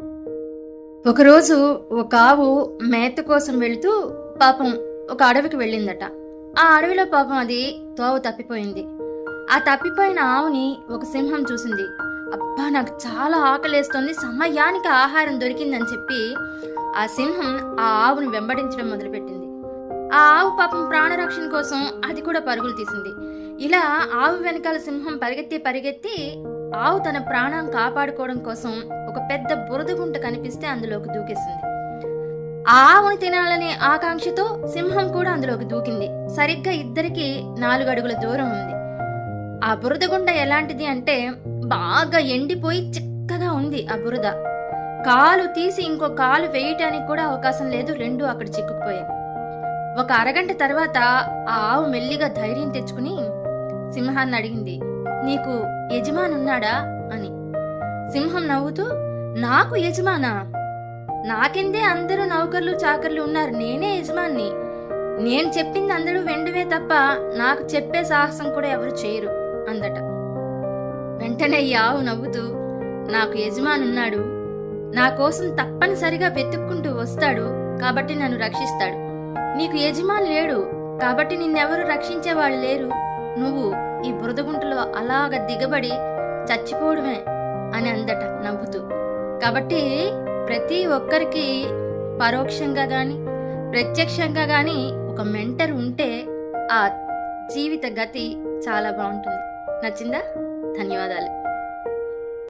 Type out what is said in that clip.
ఒకరోజు ఒక ఆవు మేత కోసం వెళుతూ పాపం ఒక అడవికి వెళ్ళిందట. ఆ అడవిలో పాపం అది తోవ తప్పిపోయింది. ఆ తప్పిపోయిన ఆవుని ఒక సింహం చూసింది. అబ్బా నాకు చాలా ఆకలేస్తోంది. సమయానికి ఆహారం దొరికిందని చెప్పి ఆ సింహం ఆ ఆవును వెంబడించడం మొదలుపెట్టింది. ఆ ఆవు పాపం ప్రాణరక్షణ కోసం అది కూడా పరుగులు తీసింది. ఇలా ఆవు వెనకాల సింహం పరిగెత్తి పరిగెత్తి ఆవు తన ప్రాణం కాపాడుకోవడం కోసం ఒక పెద్ద బురద గుంట కనిపిస్తే అందులోకి దూకేసింది. ఆ ఆవుని తినాలనే ఆకాంక్షతో సింహం కూడా అందులోకి దూకింది. సరిగ్గా ఇద్దరికి నాలుగు అడుగుల దూరం ఉంది. ఆ బురద గుంట ఎలాంటిది అంటే బాగా ఎండిపోయి చిక్కగా ఉంది ఆ బురద. కాలు తీసి ఇంకో కాలు వేయటానికి కూడా అవకాశం లేదు. రెండు అక్కడ చిక్కుకుపోయాయి. ఒక అరగంట తర్వాత ఆ ఆవు మెల్లిగా ధైర్యం తెచ్చుకుని సింహాన్ని అడిగింది నీకు యజమానున్నాడా అని. సింహం నవ్వుతూ నాకు యజమానా? నాకెందే అందరూ నౌకర్లు చాకర్లు ఉన్నారు. నేనే యజమాన్ని. నేను చెప్పింది అందరూ వెండమే తప్ప నాకు చెప్పే సాహసం కూడా ఎవరు చేయరు అందట. వెంటనే ఈ ఆవు నవ్వుతూ నాకు యజమానున్నాడు. నా కోసం తప్పనిసరిగా వెతుక్కుంటూ వస్తాడు కాబట్టి నన్ను రక్షిస్తాడు. నీకు యజమాని లేడు కాబట్టి నిన్నెవరు రక్షించేవాళ్ళు లేరు. నువ్వు ఈ బురదగుంటలో అలాగ దిగబడి చచ్చిపోవడమే అని అందట నవ్వుతూ. కాబట్టి ప్రతి ఒక్కరికి పరోక్షంగా కానీ ప్రత్యక్షంగా కానీ ఒక మెంటర్ ఉంటే ఆ జీవిత గతి చాలా బాగుంటుంది. నచ్చిందా? ధన్యవాదాలు.